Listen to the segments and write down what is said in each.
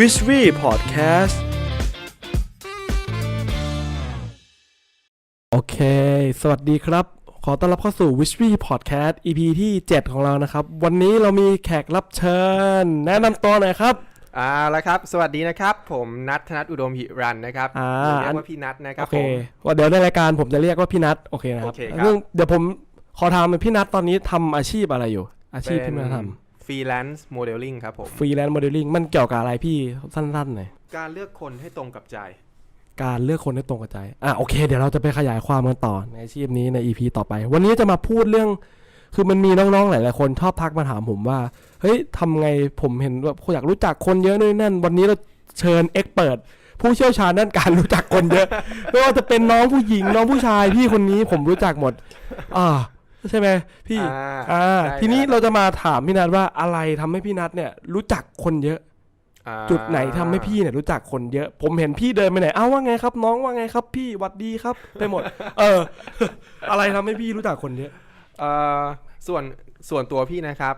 วิชวีพอดแคสต์โอเค สวัสดีครับ ขอต้อนรับเข้าสู่ w i s h w e Podcast EP ที่ 7 ของเรานะครับ วันนี้เรามีแขกรับเชิญ แนะนำตัวหน่อยครับเอาละครับ สวัสดีนะครับ ผมนัทธนัทอุดมหิรันนะครับอ่า หรือเรียกว่าพี่นัทนะครัโอบเคผมว่าเดี๋ยวในรายการผมจะเรียกว่าพี่นัทโอเคนะครับโอเคครับ ซึ่งเดี๋ยวผมขอถามพี่นัทตอนนี้ทำอาชีพอะไรอยู่ อาชีพที่เป็มานท ฟรีแลนซ์โมเดลลิ่งครับผมำฟรีแลนซ์โมเดลลิ่งมันเกี่ยวกับอะไรพี่สั้นๆหน่อยการเลือกคนให้ตรงกับใจ การเลือกคนให้ตรงกับใจ อะโอเค เดี๋ยวเราจะไปขยายความกันต่อในอาชีพนี้ใน EP ต่อไป วันนี้จะมาพูดเรื่อง คือมันมีน้องๆหลายๆคนชอบทักมาถามผมว่า เฮ้ยทำไงผมเห็นแบบอยากรู้จักคนเยอะนู่นนนั่น วันนี้เราเชิญเอ็กเปิดผู้เชี่ยวชาญด้านการรู้จักคนเยอะ ไม่ว่าจะเป็นน้องผู้หญิงน้องผู้ชายพี่คนนี้ผมรู้จักหมด อ่า ใช่ไหมพี่ อ่าอ่า ได้ทีนี้ครับ เราจะมาถามพี่นัทว่าอะไรทำให้พี่นัทเนี่ย รู้จักคนเยอะ อ่าจุดไหนทำให้พี่เนี่ยรู้จักคนเยอะ ผมเห็นพี่เดินไปไหนอ้าวว่าไงครับ น้องว่าไงครับ พี่หวัดดีครับไปหมด เออ อะไรทำให้พี่รู้จักคนเยอะ เอ่อส่วนส่วนตัวพี่นะครับ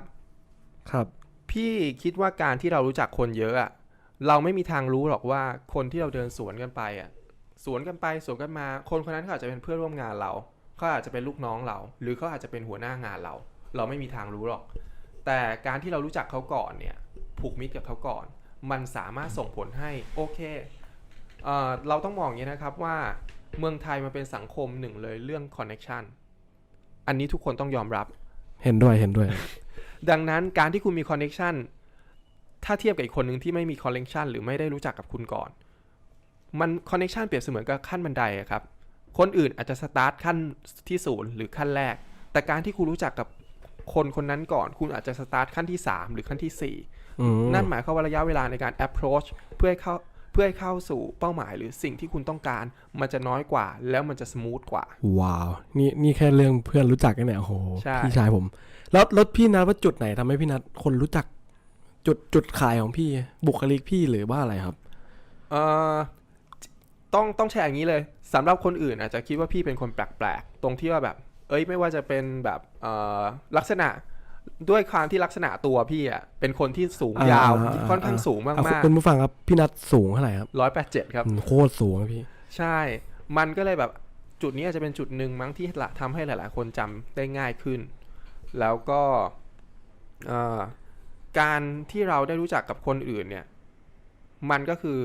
ครับ พี่คิดว่าการที่เรารู้จักคนเยอะอะเราไม่มีทางรู้หรอกว่าคนที่เราเดินสวนกันไปอะสวนกันไปสวนกันมา คนคนนั้นเขาอาจจะเป็นเพื่อนร่วมงานเรา เขาอาจจะเป็นลูกน้องเรา หรือเขาอาจจะเป็นหัวหน้างานเรา เราไม่มีทางรู้หรอก แต่การที่เรารู้จักเขาก่อนเนี่ยผูกมิตรกับเขาก่อน มันสามารถส่งผลให้โอเคเอ่อเราต้องมองอย่างนี้นะครับว่าเมืองไทยมันเป็นสังคมหนึ่งเลยเรื่องคอนเน็ชันอันนี้ทุกคนต้องยอมรับ เห็นด้วยเห็นด้วย ดังนั้นการที่คุณมีคอนเน็ชันถ้าเทียบกับอีกคนหนึ่งที่ไม่มีคอนเน็ชันหรือไม่ได้รู้จักกับคุณก่อน มันคอนเน็ชันเปรียบเสมือนกับขั้นบันไดอะครับ คนอื่นอาจจะสตาร์ทขั้นที่ศูนย์หรือขั้นแรก แต่การที่คุณรู้จักกับคนคนนั้นก่อน คุณอาจจะสตาร์ทขั้นที่ 3 หรือขั้นที่อืม4นั่นหมายความว่าระยะเวลาในการ approach เพื่อให้เข้าเพื่อให้เข้าสู่เป้าหมายหรือสิ่งที่คุณต้องการ มันจะน้อยกว่า แล้วมันจะสมูทกว่า ว้าว นี่นี่แค่เรื่องเพื่อนรู้จักกันเนี่ยโอ้โหใช่พี่ชายผม แล้วแล้วพี่นัทว่าจุดไหนทำให้พี่นัทคนรู้จัก จุดจุดขายของพี่บุคลิกพี่หรือว่าอะไรครับ เอ่อ ต้องต้องแชร์อย่างนี้เลยสำหรับคนอื่นอาจจะคิดว่าพี่เป็นคนแปลกๆ ตรงที่ว่าแบบ เอ้ยไม่ว่าจะเป็นแบบเอ่อลักษณะด้วยความที่ลักษณะตัวพี่อะเป็นคนที่สูงยาวอ่าอ่าค่อนข้างสูงอะมากคุณผู้ฟังครับพี่นัทสูงเท่าไหร่ครับๆร้อยแปดเจ็ดครับอืมโคตรสูงอะพี่ ใช่ มันก็เลยแบบจุดนี้อาจจะเป็นจุดหนึ่งมั้งที่ละทำให้หลาย ๆ คนจำได้ง่ายขึ้น แล้วก็เอ่อการที่เราได้รู้จักกับคนอื่นเนี่ย มันก็คือ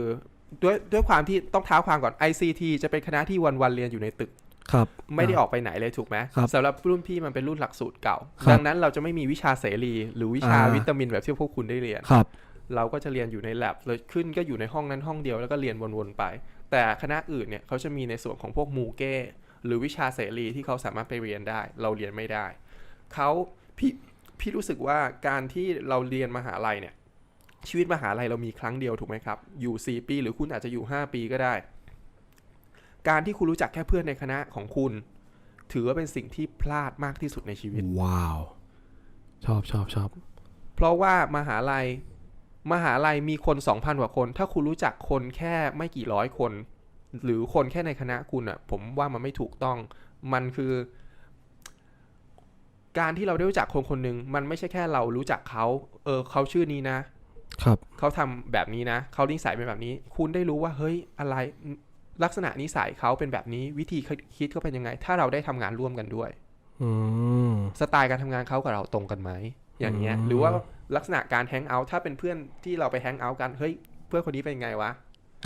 ด้วยด้วยความที่ต้องเท้าความก่อน ICT จะเป็นคณะที่วันๆเรียนอยู่ในตึกครับ ไม่ได้ออกไปไหนเลยถูกไหมครับสำหรับรุ่นพี่มันเป็นรุ่นหลักสูตรเก่าครับดังนั้นเราจะไม่มีวิชาเสรี หรือวิชาอ่าวิตามินแบบที่พวกคุณได้เรียนครับเราก็จะเรียนอยู่ใน lab เลยขึ้นก็อยู่ในห้องนั้นห้องเดียวแล้วก็เรียนวนๆไป แต่คณะอื่นเนี่ยเขาจะมีในส่วนของพวกมูเก้หรือวิชาเสรีที่เขาสามารถไปเรียนได้ เราเรียนไม่ได้เขาพี่พี่รู้สึกว่าการที่เราเรียนมหาลัยเนี่ย ชีวิตมหาลัยเรามีครั้งเดียวถูกไหมครับ อยู่ 4 ปี หรือคุณอาจจะอยู่ 5 ปีก็ได้ การที่คุณรู้จักแค่เพื่อนในคณะของคุณ ถือว่าเป็นสิ่งที่พลาดมากที่สุดในชีวิต ว้าว ชอบชอบชอบ เพราะว่ามหาลัยมหาลัยมีคน 2,000 กว่าคน ถ้าคุณรู้จักคนแค่ไม่กี่ร้อยคน หรือคนแค่ในคณะคุณอะ ผมว่ามันไม่ถูกต้อง มันคือ การที่เราได้รู้จักคนคนหนึ่งมันไม่ใช่แค่เรารู้จักเขา เออเขาชื่อนี้นะ ครับเขาทำแบบนี้นะเขานิสัยเป็นแบบนี้ คุณได้รู้ว่าเฮ้ยอะไรลักษณะนิสัยเขาเป็นแบบนี้วิธีคิดเขาเป็นยังไง ถ้าเราได้ทำงานร่วมกันด้วยอืมสไตล์การทำงานเขากับเราตรงกันไหมอย่างเงี้ยอืมหรือว่าลักษณะการแฮงเอาท์ถ้าเป็นเพื่อนที่เราไปแฮงเอาท์กันเฮ้ยเพื่อนคนนี้เป็นไงวะ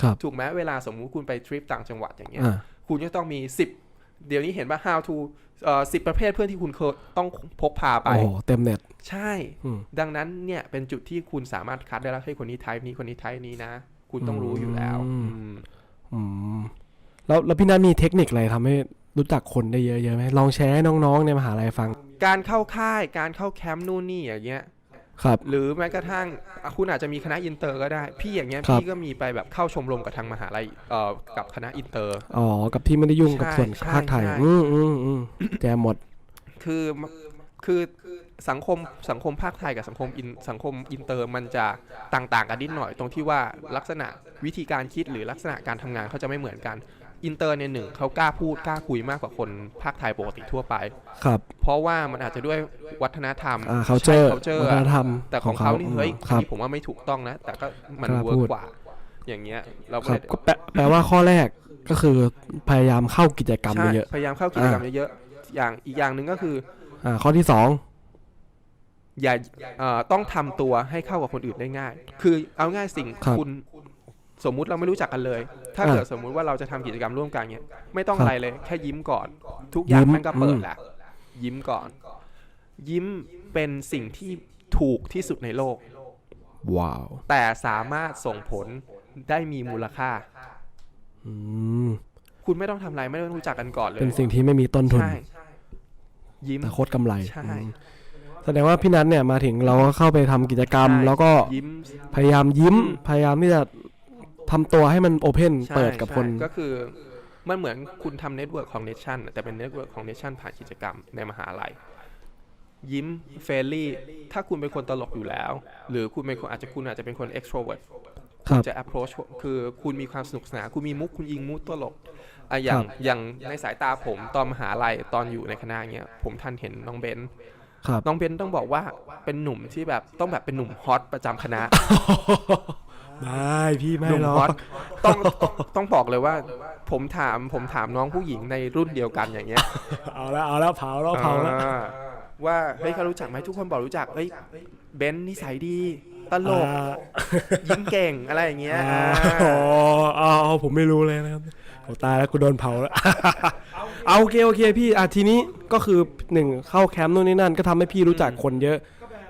ครับถูกไหมเวลาสมมุติคุณไปทริปต่างจังหวัดอย่างเงี้ยอ่าคุณจะต้องมี10 เดี๋ยวนี้เห็นว่า how to เอ่อสิประเภทเพื่อนที่คุณเคยต้องพกพาไป โอ้โหเต็มเน็ต ใช่ อืม ดังนั้นเนี่ยเป็นจุดที่คุณสามารถคัดได้แล้วให้ยคนนี้ไทป์นี้คนนี้ไทป์นี้นะ คุณต้องรู้อยู่แล้วอืมอืม อืมแล้วแล้วพี่นัทมีเทคนิคอะไรทำให้รู้จักคนได้เยอะๆไหมลองแชร์ให้น้องๆในมหาลัยฟัง การเข้าค่ายการเข้าแคมป์นู่นนี่อย่างเงี้ย ครับ หรือแม้กระทั่งอะคุณอาจจะมีคณะอินเตอร์ก็ได้ พี่อย่างเงี้ยครับ พี่ก็มีไปแบบเข้าชมรมกับทางมหาลัยเอ่อกับคณะอินเตอร์ อ๋อ กับที่ไม่ได้ยุ่งกับใช่ส่วนใช่ภาคไทย ใช่ อืมอืมอืมแจมหมด คือคือสังคมสังคมภาคไทยกับสังคมอินสังคมอินเตอร์มันจะต่าง ๆ กันนิดหน่อยตรงที่ว่าลักษณะวิธีการคิดหรือลักษณะการทำงานเขาจะไม่เหมือนกัน อินเตอร์เนี่ยหนึ่งเขากล้าพูดกล้าคุยมากกว่าคนภาคไทยปกติทั่วไป ครับ เพราะว่ามันอาจจะด้วยวัฒนธรรมอ่า culture เขาเจอวัฒนธรรมแต่ของเขานี่เฮ้ยครับ นี่ผมว่าไม่ถูกต้องนะ แต่ก็มันกล้าเวิร์พูกด กว่า อย่างเงี้ยเราก็ครัเลบยก็แปลแปลว่าข้อแรกก็คือพยายามเข้ากิจกรรมใช่เยอะ พยายามเข้ากิจกรรมเยอะๆอย่างอีกอย่างหนึ่งก็คือ ๆอ่า ข้อที่สองอย่าเอ่อต้องทำตัวให้เข้ากับคนอื่นได้ง่าย คือเอาง่ายสิ่งคุณสมมุติเราไม่รู้จักกันเลย ถ้าเกิดสมมุติว่าเราจะทำกิจกรรมร่วมกันเนี้ยไม่ต้องอะไรเลย แค่ยิ้มก่อน ทุกอย่างมันก็เปิดแหละยิ้มก่อน ยิ้มเป็นสิ่งที่ถูกที่สุดในโลก ว้าว แต่สามารถส่งผลได้มีมูลค่าอืมคุณไม่ต้องทำอะไรไม่ต้องรู้จักกันก่อนเลย เป็นสิ่งที่ไม่มีต้นทุนใช่ยิ้มแต่โคตรกำไรใช่อืมแสดงว่าพี่นัทเนี่ยมาถึงเราก็เข้าไปทำกิจกรรมใช่แล้วก็ยิ้มพยายามยิ้มอืมพยายามที่จะ ทำตัวให้มันโอเพนใช่เปิดกับคนใช่ก็คือมันเหมือนคุณทำเน็ตเวิร์กของเนชั่นแต่เป็นเน็ตเวิร์กของเนชั่นผ่านกิจกรรมในมหาลัย ยิ้มเฟรนลี่ ถ้าคุณเป็นคนตลกอยู่แล้ว หรือคุณเป็นคนอาจจะคุณอาจจะเป็นคน extrovert ครับจะ approach คือคุณมีความสนุกสนานคุณมีมุกคุณยิงมุกตลกอะอย่างครับอย่างในสายตาผมตอนมหาลัยตอนอยู่ในคณะเงี้ยผมทันเห็นน้องเบนซ์ครับน้องเบนซ์ต้องบอกว่าเป็นหนุ่มที่แบบต้องแบบเป็นหนุ่มฮอตประจำคณะ ไม่พี่ไม่หนุ่มหรอฮอกตต้องต้องต้องบอกเลยว่า ผมถามผมถามน้องผู้หญิงในรุ่นเดียวกันอย่างเงี้ย เอาแล้วเอาแล้วเผาแล้วเผาแล้วอ่าว่าเฮ้ยเขารู้จักไหมทุกคนบอกรู้จักเฮ้ยเบนซ์นิสัยดีตลกอ่ายิ้มเก่งอะไรอย่างเงี้ยอ่าอ่าอ๋อเอาผมไม่รู้เลยนะครับโหตายแล้วกูโดนเผาแล้วเอาโอเคโอเคพี่อะทีนี้ก็คือหนึ่งเข้าแคมป์นู่นนี่นั่น ก็ทำให้พี่รู้จักคนเยอะ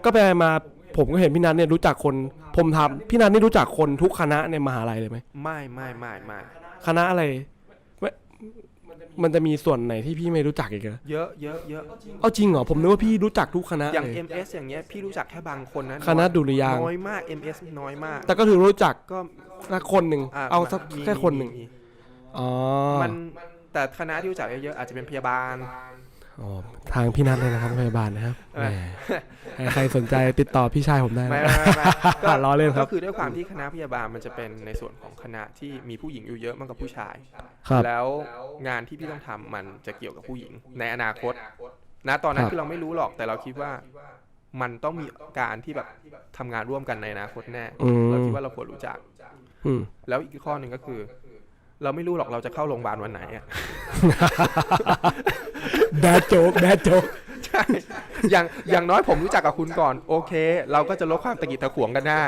ก็ไปมา ผมก็เห็นพี่นัทเนี่ยรู้จักคนผมถามพี่นัทนี่รู้จักคนทุกคณะในมหาลัยเลยไหมไม่ไม่ไม่ไม่คณะอะไรไม่มันจะมีส่วนไหนที่พี่ไม่รู้จักอีกเหรอเยอะเยอะเยอะเอาจริงเหรอผมนึกว่าพี่รู้จักทุกคณะอย่าง เลย MS อย่างเงี้ยพี่รู้จักแค่บางคนนะคณะดุริยางค์น้อยมาก MS น้อยมากแต่ก็ถือรู้จักก็สักคนหนึ่งะเอาสักมีแค่คนหนึ่งมีมีอ๋อมันแต่คณะที่รู้จักเยอะๆอาจจะเป็นพยาบาล อ๋อ ทางพี่นัทเลยนะครับพยาบาลนะครับเอแหมอใครสนใจติดต่อพี่ชายผมได้นะ ไม่ไม่ไม่ไม่ก็ล้อเล่นครับก็คือด้วยความที่คณะพยาบาลมันจะเป็นในส่วนของคณะที่มีผู้หญิงอยู่เยอะมากกว่าผู้ชาย ครับ แล้วงานที่พี่ต้องทำมันจะเกี่ยวกับผู้หญิงในอนาคต นะตอนนั้นครับ คือเราไม่รู้หรอกแต่เราคิดว่ามันต้องมีการที่แบบทำงานร่วมกันในอนาคตแน่อืมเราคิดว่าเราควรรู้จัก อืม แล้วอีกข้อหนึ่งก็คือ เราไม่รู้หรอกเราจะเข้าโรงพยาบาลวันไหนอะ แบดโจ๊กแบดโจ๊กใช่อย่างอย่างน้อยผมรู้จักกับคุณก่อน โอเค เราก็จะลดความตะกิดตะขวงกันได้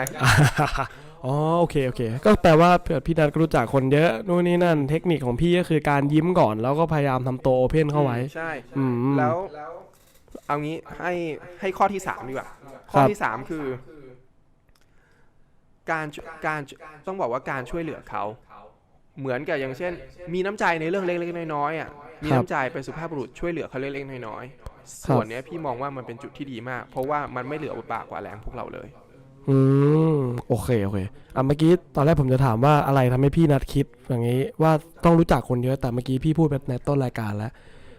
อ๋อโอเคโอเค ก็แปลว่าเผื่อพี่นัทก็รู้จักคนเยอะนู่นนี่นั่นเทคนิคของพี่ก็คือการยิ้มก่อน แล้วก็พยายามทำตัวโอเพนเข้าไว้ ใช่ อืม แล้วเอางี้ให้ให้ข้อที่สามดีกว่า ข้อครับที่สามคือ การช่วยการต้องบอกว่าการช่วยเหลือเขา เหมือนกับอย่างเช่น มีน้ำใจในเรื่องเล็กๆน้อยๆอะมีน้ำใจเป็นสุภาพบุรุษช่วยเหลือเขาเล็กๆน้อยๆส่วนเนี้ยพี่มองว่ามันเป็นจุดที่ดีมาก เพราะว่ามันไม่เหลืออุปากกว่าแรงพวกเราเลย อืมโอเคโอเคอะเมื่อกี้ตอนแรกผมจะถามว่าอะไรทำให้พี่นัดคิดอย่างนี้ว่าต้องรู้จักคนเยอะแต่เมื่อกี้พี่พูดไปในต้นรายการแล้ว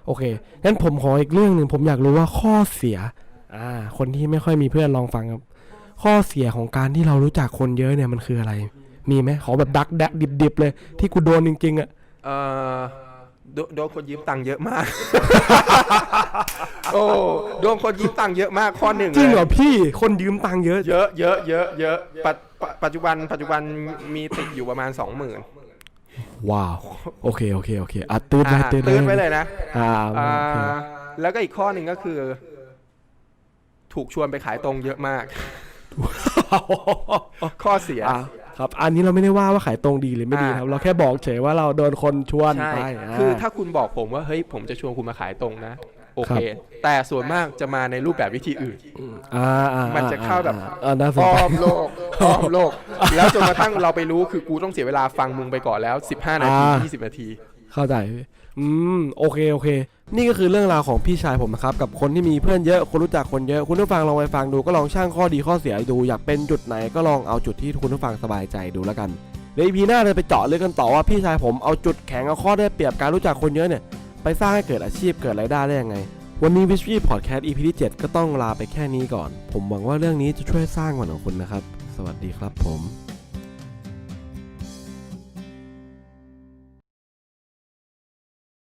โอเคงั้นผมขออีกเรื่องหนึ่งผมอยากรู้ว่าข้อเสีย อ่า คนที่ไม่ค่อยมีเพื่อนลองฟังครับ ข้อเสียของการที่เรารู้จักคนเยอะเนี่ยมันคืออะไร มีไหมขอแบบดักแดกดิบๆเลย ที่กูโดนจริงๆอะเอ่อโดโดนคนยืมตังค์เยอะมาก โอ้โดนคนยืมตังค์เยอะมากข้อหนึ่งจริงเหรลอยพี่คนยืมตังค์เยอะ เยอะเยอะเยอะเยอะปัจปัจปัจจุบันปัจจุบันมีติดอยู่ประมาณสองหมื่นว้าวโอเคโอเคโอเคอะตื่นไว้ตื่นตื่นไปเลยนะอ่าอ่าโอเคแล้วก็อีกข้อหนึ่งก็คือ ถูกชวนไปขายตรงเยอะมาก ข้อเสียอะ ครับ อันนี้เราไม่ได้ว่าว่าขายตรงดีหรือไม่ดีอ่าครับ เราแค่บอกเฉยว่าเราโดนคนชวนใช่ไปคือถ้าคุณบอกผมว่าเฮ้ยผมจะชวนคุณมาขายตรงนะ โอเคครับแต่ส่วนมากจะมาในรูปแบบวิธีอื่น อ่าอ่ามันจะเข้าแบบอ่าน่าสนอ้ใจ อมโลกอ้อมโลก แล้วจนกระทั่งเราไปรู้คือกูต้องเสียเวลาฟังมึงไปก่อนแล้ว 15 นาที20 นาที เข้าใจอืมโอเคโอเค นี่ก็คือเรื่องราวของพี่ชายผมนะครับ กับคนที่มีเพื่อนเยอะคนรู้จักคนเยอะคุณผู้ฟังลองไปฟังดูก็ลองช่างข้อดีข้อเสียดู อยากเป็นจุดไหนก็ลองเอาจุดที่คุณผู้ฟังสบายใจดูแล้วกันเดี๋ยวอีพีหน้าเราไปเจาะเรื่องกันต่อว่าพี่ชายผมเอาจุดแข็งเอาข้อได้เปรียบการรู้จักคนเยอะเนี่ยไปสร้างให้เกิดอาชีพเกิดรายได้ได้ยังไง วันนี้วิช y ีพอดแคสต์ EP ที่ 7 ก็ต้องลาไปแค่นี้ก่อน ผมหวังว่าเรื่องนี้จะช่วยสร้างวันของคุณนะครับ สวัสดีครับผม